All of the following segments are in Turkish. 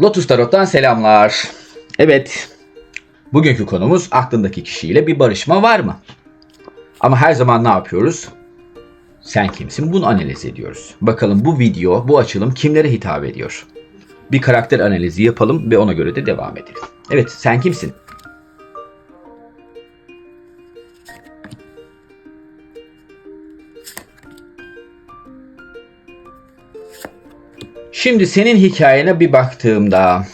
Lotus Tarot'tan selamlar. Evet, bugünkü konumuz aklındaki kişiyle bir barışma var mı? Ama her zaman ne yapıyoruz? Sen kimsin? Bunu analiz ediyoruz. Bakalım bu video, bu açılım kimlere hitap ediyor? Bir karakter analizi yapalım ve ona göre de devam edelim. Evet, sen kimsin? Şimdi senin hikayene bir baktığımda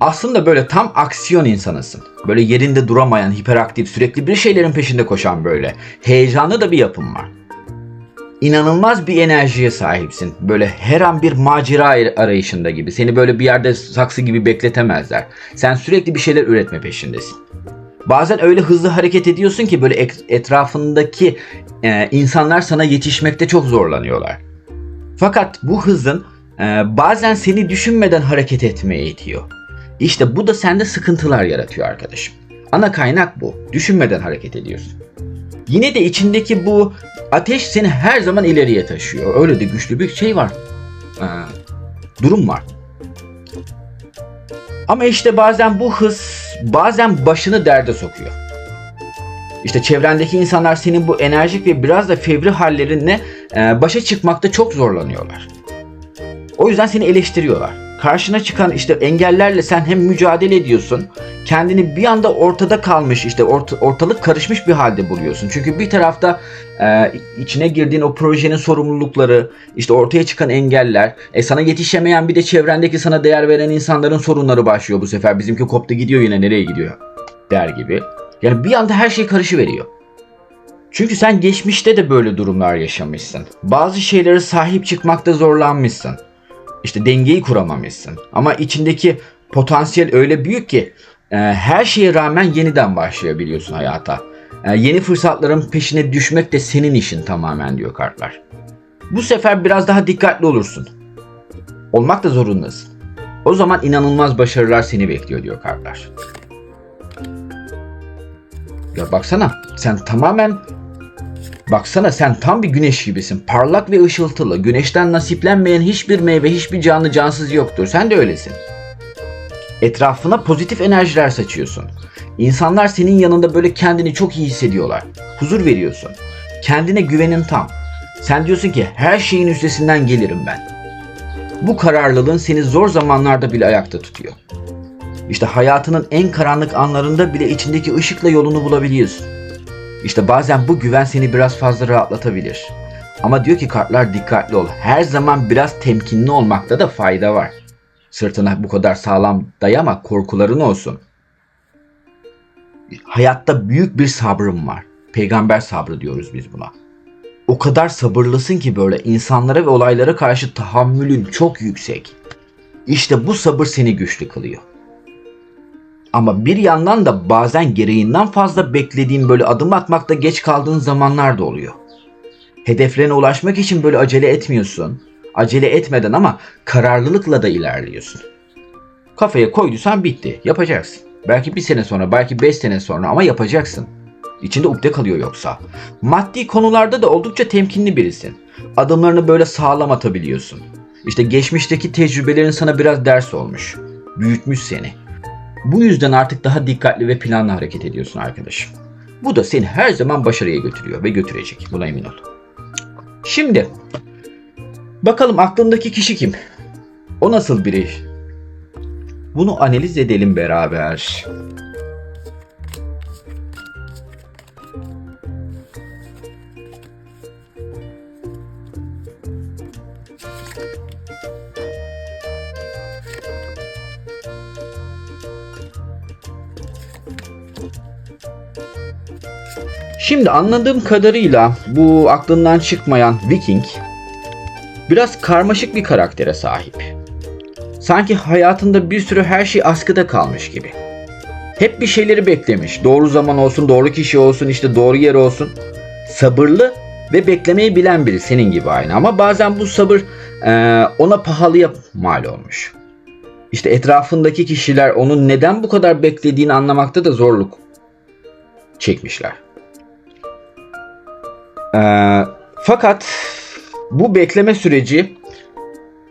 aslında böyle tam aksiyon insanısın. Böyle yerinde duramayan, hiperaktif, sürekli bir şeylerin peşinde koşan böyle. Heyecanlı da bir yapım var. İnanılmaz bir enerjiye sahipsin. Böyle her an bir macera arayışında gibi. Seni böyle bir yerde saksı gibi bekletemezler. Sen sürekli bir şeyler üretme peşindesin. Bazen öyle hızlı hareket ediyorsun ki böyle et- etrafındaki e, insanlar sana yetişmekte çok zorlanıyorlar. Fakat bu hızın e, bazen seni düşünmeden hareket etmeye itiyor. İşte bu da sende sıkıntılar yaratıyor arkadaşım. Ana kaynak bu. Düşünmeden hareket ediyorsun. Yine de içindeki bu ateş seni her zaman ileriye taşıyor. Öyle de güçlü bir şey var. Ee, durum var. Ama işte bazen bu hız bazen başını derde sokuyor. İşte çevrendeki insanlar senin bu enerjik ve biraz da fevri hallerinle başa çıkmakta çok zorlanıyorlar. O yüzden seni eleştiriyorlar. Karşına çıkan işte engellerle sen hem mücadele ediyorsun, kendini bir anda ortada kalmış işte orta- ortalık karışmış bir halde buluyorsun. Çünkü bir tarafta e, içine girdiğin o projenin sorumlulukları, işte ortaya çıkan engeller, e, sana yetişemeyen bir de çevrendeki sana değer veren insanların sorunları başlıyor bu sefer. Bizimki koptu gidiyor yine nereye gidiyor der gibi. Yani bir anda her şey karışıveriyor. Çünkü sen geçmişte de böyle durumlar yaşamışsın. Bazı şeylere sahip çıkmakta zorlanmışsın. İşte dengeyi kuramamışsın. Ama içindeki potansiyel öyle büyük ki e, her şeye rağmen yeniden başlayabiliyorsun hayata. E, yeni fırsatların peşine düşmek de senin işin tamamen diyor kartlar. Bu sefer biraz daha dikkatli olursun. Olmak da zorundasın. O zaman inanılmaz başarılar seni bekliyor diyor kartlar. Ya baksana sen tamamen Baksana sen tam bir güneş gibisin. Parlak ve ışıltılı. Güneşten nasiplenmeyen hiçbir meyve, hiçbir canlı cansız yoktur. Sen de öylesin. Etrafına pozitif enerjiler saçıyorsun. İnsanlar senin yanında böyle kendini çok iyi hissediyorlar. Huzur veriyorsun. Kendine güvenin tam. Sen diyorsun ki her şeyin üstesinden gelirim ben. Bu kararlılığın seni zor zamanlarda bile ayakta tutuyor. İşte hayatının en karanlık anlarında bile içindeki ışıkla yolunu bulabiliyorsun. İşte bazen bu güven seni biraz fazla rahatlatabilir. Ama diyor ki kartlar dikkatli ol. Her zaman biraz temkinli olmakta da fayda var. Sırtına bu kadar sağlam dayama, korkuların olsun. Hayatta büyük bir sabrım var. Peygamber sabrı diyoruz biz buna. O kadar sabırlısın ki böyle insanlara ve olaylara karşı tahammülün çok yüksek. İşte bu sabır seni güçlü kılıyor. Ama bir yandan da bazen gereğinden fazla beklediğin böyle adım atmakta geç kaldığın zamanlar da oluyor. Hedeflerine ulaşmak için böyle acele etmiyorsun. Acele etmeden ama kararlılıkla da ilerliyorsun. Kafaya koyduysan bitti. Yapacaksın. Belki bir sene sonra, belki beş sene sonra ama yapacaksın. İçinde ukde kalıyor yoksa. Maddi konularda da oldukça temkinli birisin. Adımlarını böyle sağlam atabiliyorsun. İşte geçmişteki tecrübelerin sana biraz ders olmuş. Büyütmüş seni. Bu yüzden artık daha dikkatli ve planlı hareket ediyorsun arkadaşım. Bu da seni her zaman başarıya götürüyor ve götürecek. Buna emin ol. Şimdi bakalım aklındaki kişi kim? O nasıl biri? Bunu analiz edelim beraber. Şimdi anladığım kadarıyla bu aklından çıkmayan Viking biraz karmaşık bir karaktere sahip. Sanki hayatında bir sürü her şey askıda kalmış gibi. Hep bir şeyleri beklemiş. Doğru zaman olsun, doğru kişi olsun, işte doğru yer olsun. Sabırlı ve beklemeyi bilen biri senin gibi aynı. Ama bazen bu sabır e, ona pahalıya mal olmuş. İşte etrafındaki kişiler onun neden bu kadar beklediğini anlamakta da zorluk çekmişler. Ee, fakat bu bekleme süreci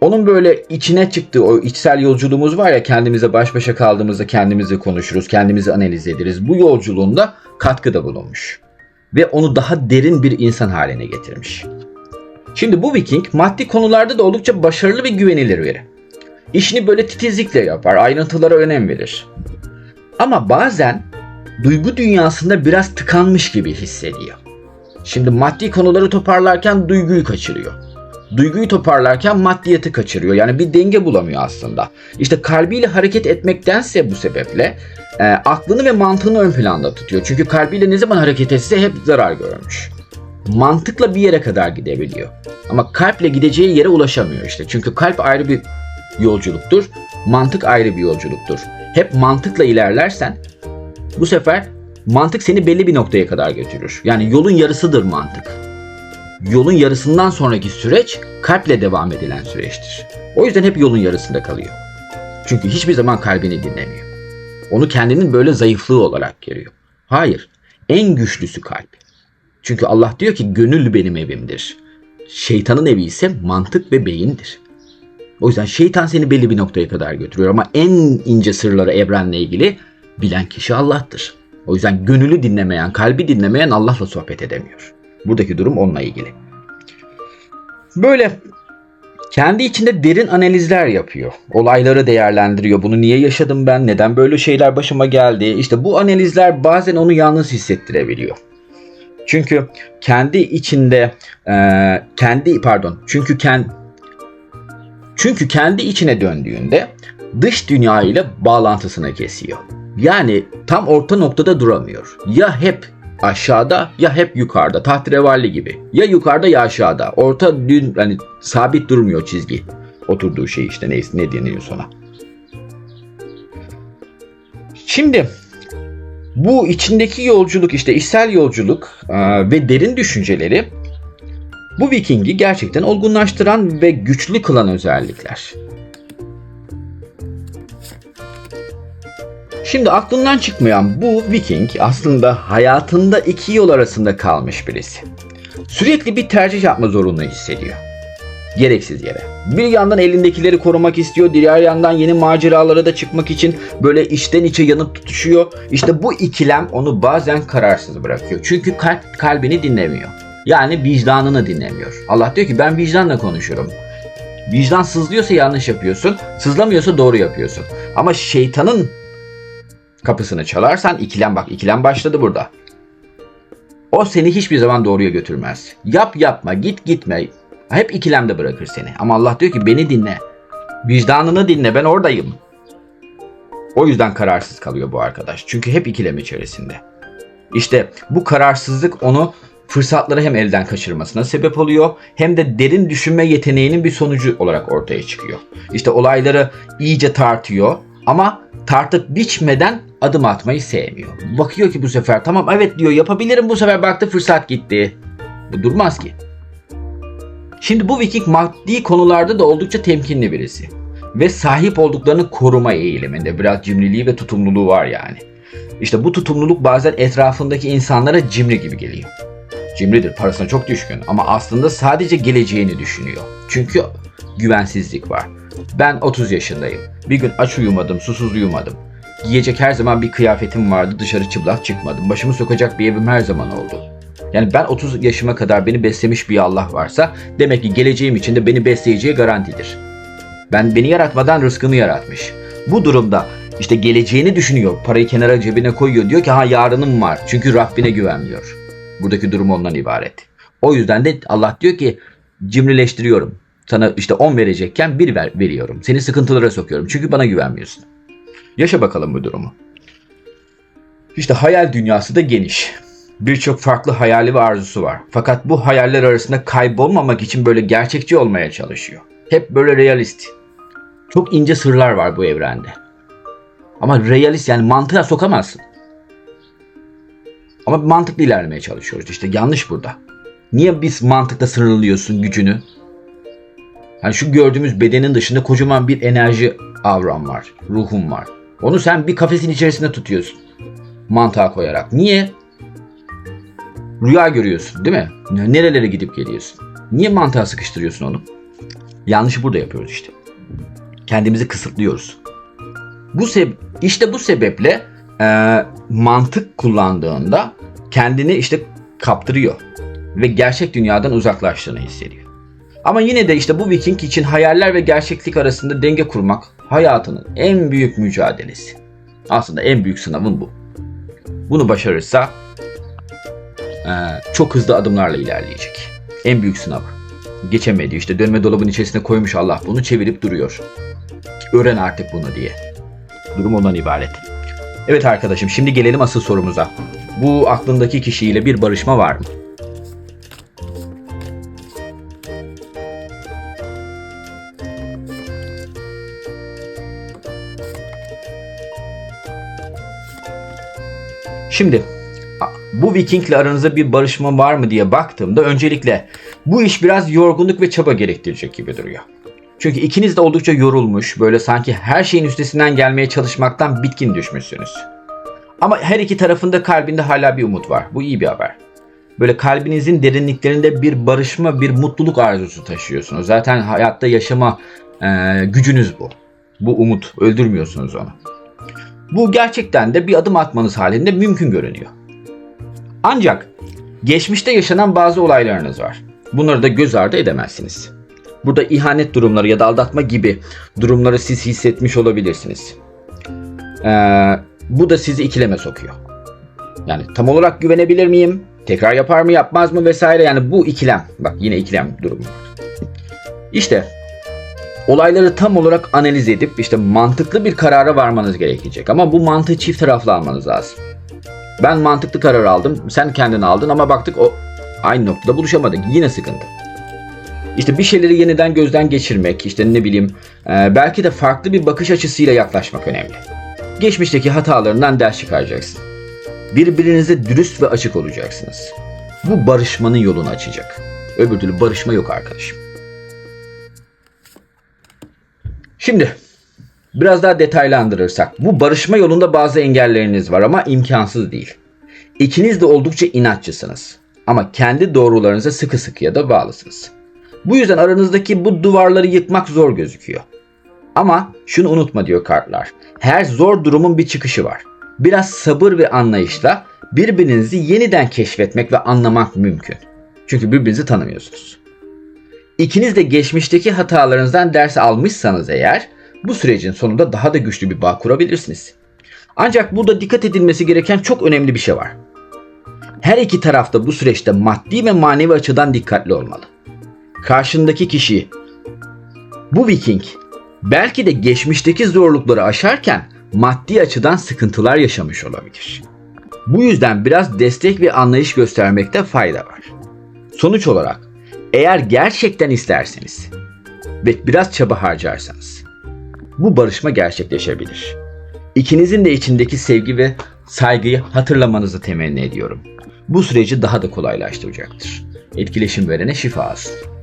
onun böyle içine çıktığı o içsel yolculuğumuz var ya kendimize baş başa kaldığımızda kendimizi konuşuruz, kendimizi analiz ederiz. Bu yolculuğunda katkıda bulunmuş. Ve onu daha derin bir insan haline getirmiş. Şimdi bu Viking maddi konularda da oldukça başarılı ve güvenilir biri. İşini böyle titizlikle yapar, ayrıntılara önem verir. Ama bazen duygu dünyasında biraz tıkanmış gibi hissediyor. Şimdi maddi konuları toparlarken duyguyu kaçırıyor. Duyguyu toparlarken maddiyeti kaçırıyor. Yani bir denge bulamıyor aslında. İşte kalbiyle hareket etmektense bu sebeple e, aklını ve mantığını ön planda tutuyor. Çünkü kalbiyle ne zaman hareket etse hep zarar görmüş. Mantıkla bir yere kadar gidebiliyor. Ama kalple gideceği yere ulaşamıyor işte. Çünkü kalp ayrı bir yolculuktur. Mantık ayrı bir yolculuktur. Hep mantıkla ilerlersen bu sefer mantık seni belli bir noktaya kadar götürür. Yani yolun yarısıdır mantık. Yolun yarısından sonraki süreç kalple devam edilen süreçtir. O yüzden hep yolun yarısında kalıyor. Çünkü hiçbir zaman kalbini dinlemiyor. Onu kendinin böyle zayıflığı olarak görüyor. Hayır. En güçlüsü kalp. Çünkü Allah diyor ki gönül benim evimdir. Şeytanın evi ise mantık ve beyindir. O yüzden şeytan seni belli bir noktaya kadar götürüyor ama en ince sırları evrenle ilgili bilen kişi Allah'tır. O yüzden gönülü dinlemeyen, kalbi dinlemeyen Allah'la sohbet edemiyor. Buradaki durum onunla ilgili. Böyle kendi içinde derin analizler yapıyor. Olayları değerlendiriyor. Bunu niye yaşadım ben? Neden böyle şeyler başıma geldi? İşte bu analizler bazen onu yalnız hissettirebiliyor. Çünkü kendi içinde e, kendi pardon çünkü kendi çünkü kendi içine döndüğünde dış dünya ile bağlantısını kesiyor. Yani tam orta noktada duramıyor. Ya hep aşağıda ya hep yukarıda. Tahterevalli gibi. Ya yukarıda ya aşağıda. Orta dün yani sabit durmuyor çizgi. Oturduğu şey işte neyse ne deniyor sonra. Şimdi bu içindeki yolculuk işte içsel yolculuk e, ve derin düşünceleri bu Viking'i gerçekten olgunlaştıran ve güçlü kılan özellikler. Şimdi aklından çıkmayan bu Viking aslında hayatında iki yol arasında kalmış birisi. Sürekli bir tercih yapma zorunlu hissediyor. Gereksiz yere. Bir yandan elindekileri korumak istiyor, diğer yandan yeni maceralara da çıkmak için böyle içten içe yanıp tutuşuyor. İşte bu ikilem onu bazen kararsız bırakıyor. Çünkü kalp kalbini dinlemiyor. Yani vicdanını dinlemiyor. Allah diyor ki ben vicdanla konuşurum. Vicdan sızlıyorsa yanlış yapıyorsun, sızlamıyorsa doğru yapıyorsun. Ama şeytanın kapısını çalarsan ikilem bak ikilem başladı burada. O seni hiçbir zaman doğruya götürmez. Yap yapma git gitme. Hep ikilemde bırakır seni. Ama Allah diyor ki beni dinle. Vicdanını dinle ben oradayım. O yüzden kararsız kalıyor bu arkadaş. Çünkü hep ikilem içerisinde. İşte bu kararsızlık onu fırsatları hem elden kaçırmasına sebep oluyor hem de derin düşünme yeteneğinin bir sonucu olarak ortaya çıkıyor. İşte olayları iyice tartıyor ama tartıp biçmeden adım atmayı sevmiyor. Bakıyor ki bu sefer tamam evet diyor yapabilirim bu sefer baktı fırsat gitti. Bu durmaz ki. Şimdi bu Viking maddi konularda da oldukça temkinli birisi. Ve sahip olduklarını koruma eğiliminde. Biraz cimriliği ve tutumluluğu var yani. İşte bu tutumluluk bazen etrafındaki insanlara cimri gibi geliyor. Cimridir, parasına çok düşkün ama aslında sadece geleceğini düşünüyor. Çünkü güvensizlik var. Ben 30 yaşındayım. Bir gün aç uyumadım, susuz uyumadım. Giyecek her zaman bir kıyafetim vardı, dışarı çıplak çıkmadım. Başımı sokacak bir evim her zaman oldu. Yani ben 30 yaşıma kadar beni beslemiş bir Allah varsa demek ki geleceğim için de beni besleyeceği garantidir. Ben beni yaratmadan rızkımı yaratmış. Bu durumda işte geleceğini düşünüyor. Parayı kenara cebine koyuyor. Diyor ki ha yarınım var. Çünkü Rabbine güvenmiyor. Buradaki durum ondan ibaret. O yüzden de Allah diyor ki cimrileştiriyorum. Sana işte 10 verecekken 1 ver, veriyorum. Seni sıkıntılara sokuyorum. Çünkü bana güvenmiyorsun. Yaşa bakalım bu durumu. İşte hayal dünyası da geniş. Birçok farklı hayali ve arzusu var. Fakat bu hayaller arasında kaybolmamak için böyle gerçekçi olmaya çalışıyor. Hep böyle realist. Çok ince sırlar var bu evrende. Ama realist yani mantığa sokamazsın. Ama mantıklı ilerlemeye çalışıyoruz. İşte yanlış burada. Niye biz mantıkla sınırlıyorsun gücünü? Yani şu gördüğümüz bedenin dışında kocaman bir enerji avram var. Ruhum var. Onu sen bir kafesin içerisinde tutuyorsun. Mantığa koyarak. Niye? Rüya görüyorsun değil mi? Nerelere gidip geliyorsun? Niye mantığa sıkıştırıyorsun onu? Yanlışı burada yapıyoruz işte. Kendimizi kısıtlıyoruz. Bu seb- işte bu sebeple e, mantık kullandığında kendini işte kaptırıyor ve gerçek dünyadan uzaklaştığını hissediyor. Ama yine de işte bu Viking için hayaller ve gerçeklik arasında denge kurmak hayatının en büyük mücadelesi. Aslında en büyük sınavın bu. Bunu başarırsa e, çok hızlı adımlarla ilerleyecek. En büyük sınavı. Geçemedi işte dönme dolabın içerisine koymuş Allah bunu çevirip duruyor. Öğren artık bunu diye. Durum ondan ibaret. Evet arkadaşım şimdi gelelim asıl sorumuza. Bu aklındaki kişiyle bir barışma var mı? Şimdi bu Viking'le aranızda bir barışma var mı diye baktığımda öncelikle bu iş biraz yorgunluk ve çaba gerektirecek gibi duruyor. Çünkü ikiniz de oldukça yorulmuş, böyle sanki her şeyin üstesinden gelmeye çalışmaktan bitkin düşmüşsünüz. Ama her iki tarafında kalbinde hala bir umut var. Bu iyi bir haber. Böyle kalbinizin derinliklerinde bir barışma, bir mutluluk arzusu taşıyorsunuz. Zaten hayatta yaşama e, gücünüz bu. Bu umut. Öldürmüyorsunuz onu. Bu gerçekten de bir adım atmanız halinde mümkün görünüyor. Ancak geçmişte yaşanan bazı olaylarınız var. Bunları da göz ardı edemezsiniz. Burada ihanet durumları ya da aldatma gibi durumları siz hissetmiş olabilirsiniz. Ee, bu da sizi ikileme sokuyor. Yani tam olarak güvenebilir miyim? Tekrar yapar mı yapmaz mı vesaire yani bu ikilem. Bak yine ikilem durumu var. İşte olayları tam olarak analiz edip işte mantıklı bir karara varmanız gerekecek. Ama bu mantığı çift taraflı almanız lazım. Ben mantıklı karar aldım. Sen kendin aldın ama baktık o aynı noktada buluşamadık. Yine sıkıntı. İşte bir şeyleri yeniden gözden geçirmek, işte ne bileyim, e, belki de farklı bir bakış açısıyla yaklaşmak önemli. Geçmişteki hatalarından ders çıkaracaksın. Birbirinize dürüst ve açık olacaksınız. Bu barışmanın yolunu açacak. Öbür türlü barışma yok arkadaşım. Şimdi biraz daha detaylandırırsak bu barışma yolunda bazı engelleriniz var ama imkansız değil. İkiniz de oldukça inatçısınız ama kendi doğrularınıza sıkı sıkıya da bağlısınız. Bu yüzden aranızdaki bu duvarları yıkmak zor gözüküyor. Ama şunu unutma diyor kartlar. Her zor durumun bir çıkışı var. Biraz sabır ve anlayışla birbirinizi yeniden keşfetmek ve anlamak mümkün. Çünkü birbirinizi tanımıyorsunuz. İkiniz de geçmişteki hatalarınızdan ders almışsanız eğer bu sürecin sonunda daha da güçlü bir bağ kurabilirsiniz. Ancak burada dikkat edilmesi gereken çok önemli bir şey var. Her iki tarafta bu süreçte maddi ve manevi açıdan dikkatli olmalı. Karşındaki kişi bu Viking belki de geçmişteki zorlukları aşarken maddi açıdan sıkıntılar yaşamış olabilir. Bu yüzden biraz destek ve anlayış göstermekte fayda var. Sonuç olarak eğer gerçekten isterseniz ve biraz çaba harcarsanız bu barışma gerçekleşebilir. İkinizin de içindeki sevgi ve saygıyı hatırlamanızı temenni ediyorum. Bu süreci daha da kolaylaştıracaktır. Etkileşim verene şifa olsun.